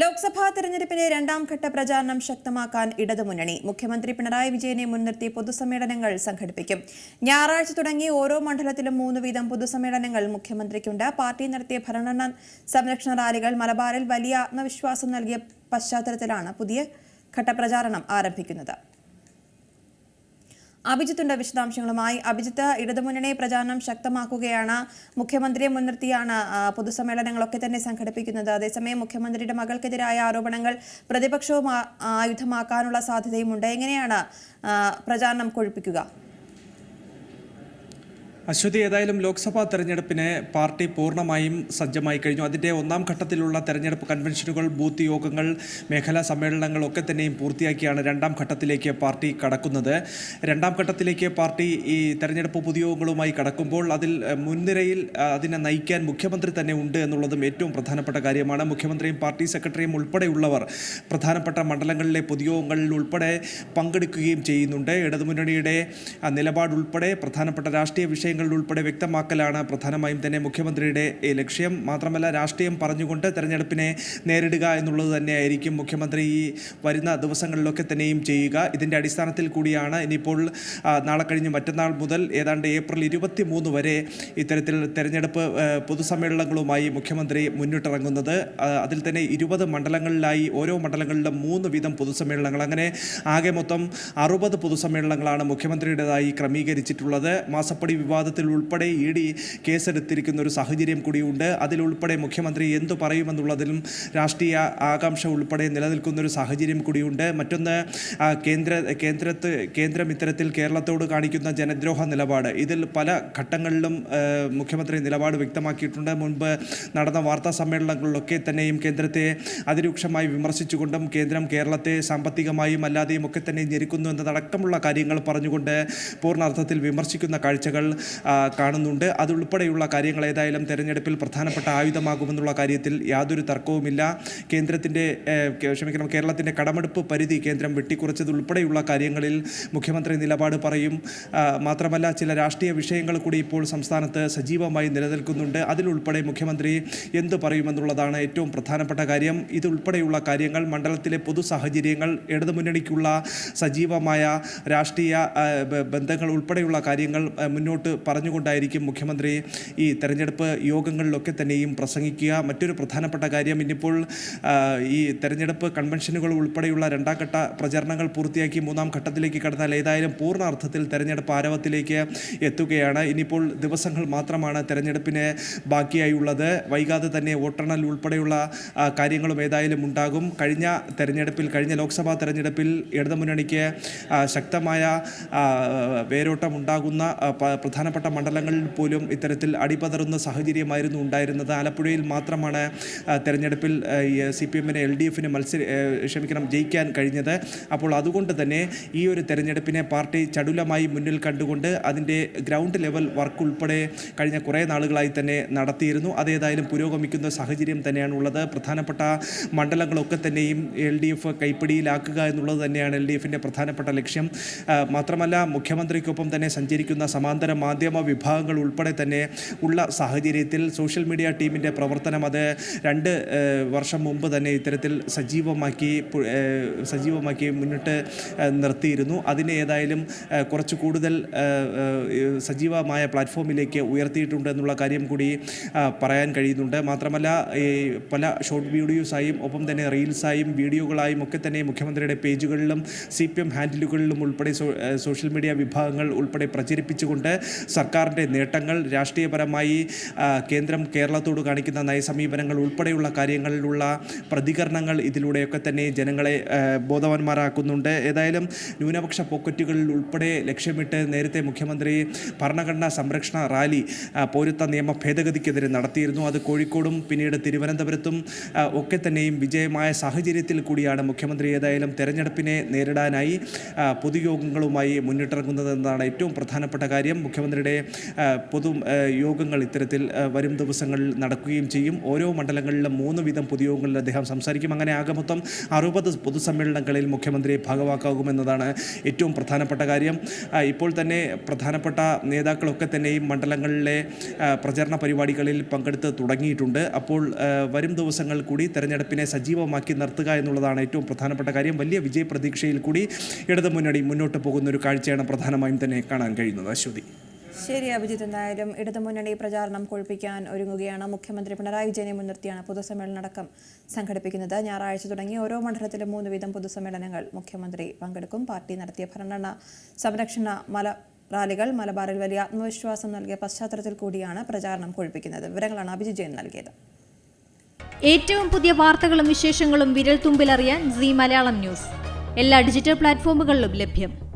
ലോക്സഭാ തെരഞ്ഞെടുപ്പിലെ രണ്ടാം ഘട്ട പ്രചാരണം ശക്തമാക്കാൻ ഇടതുമുന്നണി മുഖ്യമന്ത്രി പിണറായി വിജയനെ മുൻനിർത്തി പൊതുസമ്മേളനങ്ങൾ സംഘടിപ്പിക്കും. ഞായറാഴ്ച തുടങ്ങി ഓരോ മണ്ഡലത്തിലും മൂന്ന് വീതം പൊതുസമ്മേളനങ്ങൾ മുഖ്യമന്ത്രിക്കുണ്ട്. പാർട്ടി നടത്തിയ ഭരണ സംരക്ഷണ റാലികൾ മലബാറിൽ വലിയ ആത്മവിശ്വാസം നൽകിയ പശ്ചാത്തലത്തിലാണ് പുതിയ ഘട്ടപ്രചാരണം ആരംഭിക്കുന്നത്. അഭിജിത്തുണ്ട് വിശദാംശങ്ങളുമായി അഭിജിത്ത് ഇടതുമുന്നണി പ്രചാരണം ശക്തമാക്കുകയാണ്. മുഖ്യമന്ത്രിയെ മുൻനിർത്തിയാണ് പൊതുസമ്മേളനങ്ങളൊക്കെ തന്നെ സംഘടിപ്പിക്കുന്നത്. അതേസമയം മുഖ്യമന്ത്രിയുടെ മകൾക്കെതിരായ ആരോപണങ്ങൾ പ്രതിപക്ഷവും ആയുധമാക്കാനുള്ള സാധ്യതയുമുണ്ട്. എങ്ങനെയാണ് പ്രചാരണം കൊഴുപ്പിക്കുക? അശ്വതി ഏതായാലും ലോക്സഭാ തെരഞ്ഞെടുപ്പിന് പാർട്ടി പൂർണമായും സജ്ജമായി കഴിഞ്ഞു. അതിന്റെ ഒന്നാം ഘട്ടത്തിലുള്ള തെരഞ്ഞെടുപ്പ് കൺവെൻഷനുകൾ ബൂത്ത് യോഗങ്ങൾ മേഖലാ സമ്മേളനങ്ങൾ ഒക്കെ തന്നെയും പൂർത്തിയാക്കിയാണ് രണ്ടാം ഘട്ടത്തിലേക്ക് പാർട്ടി കടക്കുന്നത്. രണ്ടാം ഘട്ടത്തിലേക്ക് പാർട്ടി ഈ തെരഞ്ഞെടുപ്പ് പൊതുയോഗങ്ങളുമായി കടക്കുമ്പോൾ അതിൽ മുൻനിരയിൽ അതിനെ നയിക്കാൻ മുഖ്യമന്ത്രി തന്നെ ഉണ്ട് എന്നുള്ളതും ഏറ്റവും പ്രധാനപ്പെട്ട കാര്യമാണ്. മുഖ്യമന്ത്രിയും പാർട്ടി സെക്രട്ടറിയും ഉൾപ്പെടെയുള്ളവർ പ്രധാനപ്പെട്ട മണ്ഡലങ്ങളിലെ പൊതുയോഗങ്ങളിൽ ഉൾപ്പെടെ പങ്കെടുക്കുകയും ചെയ്യുന്നുണ്ട്. ഇടതുമുന്നണിയുടെ നിലപാടുൾപ്പെടെ പ്രധാനപ്പെട്ട രാഷ്ട്രീയ വിഷയങ്ങളിൽ ഉൾപ്പെടെ വ്യക്തമാക്കലാണ്. പ്രധാനമായും തന്നെ മുഖ്യമന്ത്രിയുടെ ലക്ഷ്യം മാത്രമല്ല രാഷ്ട്രീയം പറഞ്ഞുകൊണ്ട് തെരഞ്ഞെടുപ്പിനെ നേരിടുക എന്നുള്ളത് തന്നെയായിരിക്കും മുഖ്യമന്ത്രി ഈ വരുന്ന ദിവസങ്ങളിലൊക്കെ തന്നെയും ചെയ്യുക. ഇതിന്റെ അടിസ്ഥാനത്തിൽ കൂടിയാണ് ഇനിയിപ്പോൾ നാളെ കഴിഞ്ഞ് മറ്റന്നാൾ മുതൽ ഏതാണ്ട് ഏപ്രിൽ ഇരുപത്തി മൂന്ന് വരെ ഇത്തരത്തിൽ തെരഞ്ഞെടുപ്പ് പൊതുസമ്മേളനങ്ങളുമായി മുഖ്യമന്ത്രി മുന്നിട്ടിറങ്ങുന്നത്. അതിൽ തന്നെ ഇരുപത് മണ്ഡലങ്ങളിലായി ഓരോ മണ്ഡലങ്ങളിലും മൂന്ന് വീതം പൊതുസമ്മേളനങ്ങൾ. അങ്ങനെ ആകെ മൊത്തം അറുപത് പൊതുസമ്മേളനങ്ങളാണ് മുഖ്യമന്ത്രിയുടേതായി ക്രമീകരിച്ചിട്ടുള്ളത്. മാസപ്പടി വിവാദത്തിൽ ഉൾപ്പെടെ ഇ ഡി കേസെടുത്തിരിക്കുന്ന ഒരു സാഹചര്യം കൂടിയുണ്ട്. അതിലുൾപ്പെടെ മുഖ്യമന്ത്രി എന്തു പറയുമെന്നുള്ളതിലും രാഷ്ട്രീയ ആകാംക്ഷ ഉൾപ്പെടെ നിലനിൽക്കുന്ന ഒരു സാഹചര്യം കൂടിയുണ്ട്. മറ്റൊന്ന് കേന്ദ്ര കേന്ദ്രത്ത് കേന്ദ്രം ഇത്തരത്തിൽ കേരളത്തോട് കാണിക്കുന്ന ജനദ്രോഹ നിലപാട്. ഇതിൽ പല ഘട്ടങ്ങളിലും മുഖ്യമന്ത്രി നിലപാട് വ്യക്തമാക്കിയിട്ടുണ്ട്. മുൻപ് നടന്ന വാർത്താ സമ്മേളനങ്ങളിലൊക്കെ തന്നെയും കേന്ദ്രത്തെ അതിരൂക്ഷമായി വിമർശിച്ചുകൊണ്ടും കേന്ദ്രം കേരളത്തെ സാമ്പത്തികമായും അല്ലാതെയും ഒക്കെ തന്നെ ഞെരുക്കുന്നു എന്നതടക്കമുള്ള കാര്യങ്ങൾ പറഞ്ഞുകൊണ്ട് പൂർണാർത്ഥത്തിൽ വിമർശിക്കുന്ന കാഴ്ചകൾ കാണുന്നുണ്ട്. അതുൾപ്പെടെയുള്ള കാര്യങ്ങൾ ഏതായാലും തെരഞ്ഞെടുപ്പിൽ പ്രധാനപ്പെട്ട ആയുധമാകുമെന്നുള്ള കാര്യത്തിൽ യാതൊരു തർക്കവുമില്ല. കേന്ദ്രത്തിന്റെ ക്ഷമിക്കണം കേരളത്തിന്റെ കടമെടുപ്പ് പരിധി കേന്ദ്രം വെട്ടിക്കുറച്ചതുൾപ്പെടെയുള്ള കാര്യങ്ങളിൽ മുഖ്യമന്ത്രി നിലപാട് പറയും. മാത്രമല്ല ചില രാഷ്ട്രീയ വിഷയങ്ങൾ കൂടി ഇപ്പോൾ സംസ്ഥാനത്ത് സജീവമായി നിലനിൽക്കുന്നുണ്ട്. അതിലുൾപ്പെടെ മുഖ്യമന്ത്രി എന്തു പറയുമെന്നുള്ളതാണ് ഏറ്റവും പ്രധാനപ്പെട്ട കാര്യം. ഇതുൾപ്പെടെയുള്ള കാര്യങ്ങൾ മണ്ഡലത്തിലെ പൊതു സാഹചര്യങ്ങൾ ഇടതുമുന്നണിക്കുള്ള സജീവമായ രാഷ്ട്രീയ ബന്ധങ്ങൾ ഉൾപ്പെടെയുള്ള കാര്യങ്ങൾ മുന്നോട്ട് പറഞ്ഞുകൊണ്ടായിരിക്കും മുഖ്യമന്ത്രി ഈ തെരഞ്ഞെടുപ്പ് യോഗങ്ങളിലൊക്കെ തന്നെയും പ്രസംഗിക്കുക. മറ്റൊരു പ്രധാനപ്പെട്ട കാര്യം ഇന്നിപ്പോൾ ഈ തെരഞ്ഞെടുപ്പ് കൺവെൻഷനുകൾ ഉൾപ്പെടെയുള്ള രണ്ടാം ഘട്ട പ്രചരണങ്ങൾ പൂർത്തിയാക്കി മൂന്നാം ഘട്ടത്തിലേക്ക് കടന്നാൽ ഏതായാലും പൂർണ അർത്ഥത്തിൽ തെരഞ്ഞെടുപ്പ് ആരവത്തിലേക്ക് എത്തുകയാണ്. ഇനിയിപ്പോൾ ദിവസങ്ങൾ മാത്രമാണ് തെരഞ്ഞെടുപ്പിന് ബാക്കിയായുള്ളത്. വൈകാതെ തന്നെ വോട്ടെണ്ണൽ ഉൾപ്പെടെയുള്ള കാര്യങ്ങളും ഏതായാലും ഉണ്ടാകും. കഴിഞ്ഞ തെരഞ്ഞെടുപ്പിൽ കഴിഞ്ഞ ലോക്സഭാ തെരഞ്ഞെടുപ്പിൽ ഇടതുമുന്നണിക്ക് ശക്തമായ വേരോട്ടമുണ്ടാകുന്ന വേരോട്ടം ഉണ്ടാകുന്ന ആ, പ- പ്രധാനപ്പെട്ട മണ്ഡലങ്ങളിൽ പോലും ഇത്തരത്തിൽ അടിപതറുന്ന സാഹചര്യമായിരുന്നു ഉണ്ടായിരുന്നത്. ആലപ്പുഴയിൽ മാത്രമാണ് തെരഞ്ഞെടുപ്പിൽ സി പി എമ്മിന് എൽ ഡി എഫിന് മത്സരി ക്ഷമിക്കണം ജയിക്കാൻ കഴിഞ്ഞത്. അപ്പോൾ അതുകൊണ്ട് തന്നെ ഈ ഒരു തെരഞ്ഞെടുപ്പിനെ പാർട്ടി ചടുലമായി മുന്നിൽ കണ്ടുകൊണ്ട് അതിന്റെ ഗ്രൗണ്ട് ലെവൽ വർക്ക് ഉൾപ്പെടെ കഴിഞ്ഞ കുറേ നാളുകളായി തന്നെ നടത്തിയിരുന്നു. അതേതായാലും പുരോഗമിക്കുന്ന സാഹചര്യം തന്നെയാണ് ഉള്ളത്. പ്രധാനപ്പെട്ട മണ്ഡലങ്ങളൊക്കെ തന്നെയും എൽ ഡി എഫ് കൈപ്പിടിയിലാക്കുക എന്നുള്ളത് തന്നെയാണ് എൽ ഡി എഫിന്റെ പ്രധാനപ്പെട്ട ലക്ഷ്യം. മാത്രമല്ല മുഖ്യമന്ത്രിക്കൊപ്പം തന്നെ സഞ്ചരിക്കുന്ന സമാന്തര മാധ്യമ വിഭാഗങ്ങൾ ഉൾപ്പെടെ തന്നെ ഉള്ള സാഹചര്യത്തിൽ സോഷ്യൽ മീഡിയ ടീമിന്റെ പ്രവർത്തനം അത് രണ്ട് വർഷം മുമ്പ് തന്നെ ഇത്തരത്തിൽ സജീവമാക്കി സജീവമാക്കി മുന്നിട്ട് നിർത്തിയിരുന്നു. അതിനെ ഏതായാലും കുറച്ച് കൂടുതൽ സജീവമായ പ്ലാറ്റ്ഫോമിലേക്ക് ഉയർത്തിയിട്ടുണ്ട് എന്നുള്ള കാര്യം കൂടി പറയാൻ കഴിയുന്നുണ്ട്. മാത്രമല്ല ഈ പല ഷോർട്ട് വീഡിയോസായും ഒപ്പം തന്നെ റീൽസായും വീഡിയോകളായും ഒക്കെ തന്നെ മുഖ്യമന്ത്രിയുടെ പേജുകളിലും സി പി എം ഹാൻഡിലുകളിലും ഉൾപ്പെടെ സോഷ്യൽ മീഡിയ വിഭാഗങ്ങൾ ഉൾപ്പെടെ പ്രചരിപ്പിച്ചുകൊണ്ട് സർക്കാരിന്റെ നേട്ടങ്ങൾ രാഷ്ട്രീയപരമായി കേന്ദ്രം കേരളത്തോട് കാണിക്കുന്ന നയസമീപനങ്ങൾ ഉൾപ്പെടെയുള്ള കാര്യങ്ങളിലുള്ള പ്രതികരണങ്ങൾ ഇതിലൂടെയൊക്കെ തന്നെ ജനങ്ങളെ ബോധവാന്മാരാക്കുന്നുണ്ട്. ഏതായാലും ന്യൂനപക്ഷ പോക്കറ്റുകളിൽ ഉൾപ്പെടെ ലക്ഷ്യമിട്ട് നേരത്തെ മുഖ്യമന്ത്രി ഭരണഘടനാ സംരക്ഷണ റാലി പൗരത്വ നിയമ ഭേദഗതിക്കെതിരെ നടത്തിയിരുന്നു. അത് കോഴിക്കോടും പിന്നീട് തിരുവനന്തപുരത്തും ഒക്കെ തന്നെയും വിജയമായ സാഹചര്യത്തിൽ കൂടിയാണ് മുഖ്യമന്ത്രി ഏതായാലും തെരഞ്ഞെടുപ്പിനെ നേരിടാനായി പൊതുയോഗങ്ങളുമായി മുന്നിട്ടിറങ്ങുന്നത് എന്നതാണ് ഏറ്റവും പ്രധാനപ്പെട്ട കാര്യം. മുഖ്യമന്ത്രി മുഖ്യമന്ത്രിയുടെ പൊതു യോഗങ്ങൾ ഇത്തരത്തിൽ വരും ദിവസങ്ങളിൽ നടക്കുകയും ചെയ്യും. ഓരോ മണ്ഡലങ്ങളിലും മൂന്ന് വീതം പൊതുയോഗങ്ങളിൽ അദ്ദേഹം സംസാരിക്കും. അങ്ങനെ ആകെ മൊത്തം അറുപത് പൊതുസമ്മേളനങ്ങളിൽ മുഖ്യമന്ത്രി ഭാഗവാക്കാകുമെന്നതാണ് ഏറ്റവും പ്രധാനപ്പെട്ട കാര്യം. ഇപ്പോൾ തന്നെ പ്രധാനപ്പെട്ട നേതാക്കളൊക്കെ തന്നെയും മണ്ഡലങ്ങളിലെ പ്രചരണ പരിപാടികളിൽ പങ്കെടുത്ത് തുടങ്ങിയിട്ടുണ്ട്. അപ്പോൾ വരും ദിവസങ്ങൾ കൂടി തെരഞ്ഞെടുപ്പിനെ സജീവമാക്കി നിർത്തുക എന്നുള്ളതാണ് ഏറ്റവും പ്രധാനപ്പെട്ട കാര്യം. വലിയ വിജയപ്രതീക്ഷയിൽ കൂടി ഇടതു മുന്നണി മുന്നോട്ട് പോകുന്ന ഒരു കാഴ്ചയാണ് പ്രധാനമായും തന്നെ കാണാൻ കഴിയുന്നത്. അശ്വതി. ശരി അഭിജിത്ത് എന്തായാലും ഇടതുമുന്നണി പ്രചാരണം കൊഴുപ്പിക്കാൻ ഒരുങ്ങുകയാണ്. മുഖ്യമന്ത്രി പിണറായി വിജയനെ മുൻനിർത്തിയാണ് പൊതുസമ്മേളനം അടക്കം സംഘടിപ്പിക്കുന്നത്. ഞായറാഴ്ച തുടങ്ങി ഓരോ മണ്ഡലത്തിലും മൂന്ന് വീതം പൊതുസമ്മേളനങ്ങൾ മുഖ്യമന്ത്രി പങ്കെടുക്കും. പാർട്ടി നടത്തിയ ഭരണഘടന സംരക്ഷണ മല റാലികൾ മലബാറിൽ വലിയ ആത്മവിശ്വാസം നൽകിയ പശ്ചാത്തലത്തിൽ കൂടിയാണ് പ്രചാരണം കൊഴുപ്പിക്കുന്നത്. വിവരങ്ങളാണ് അഭിജിത് ജയൻ നൽകിയത്. ഏറ്റവും പുതിയ വാർത്തകളും വിശേഷങ്ങളും വിരൽ തുമ്പിലറിയാൻ സി മലയാളം ന്യൂസ്. എല്ലാ ഡിജിറ്റൽ പ്ലാറ്റ്ഫോമുകളിലും ലഭ്യം.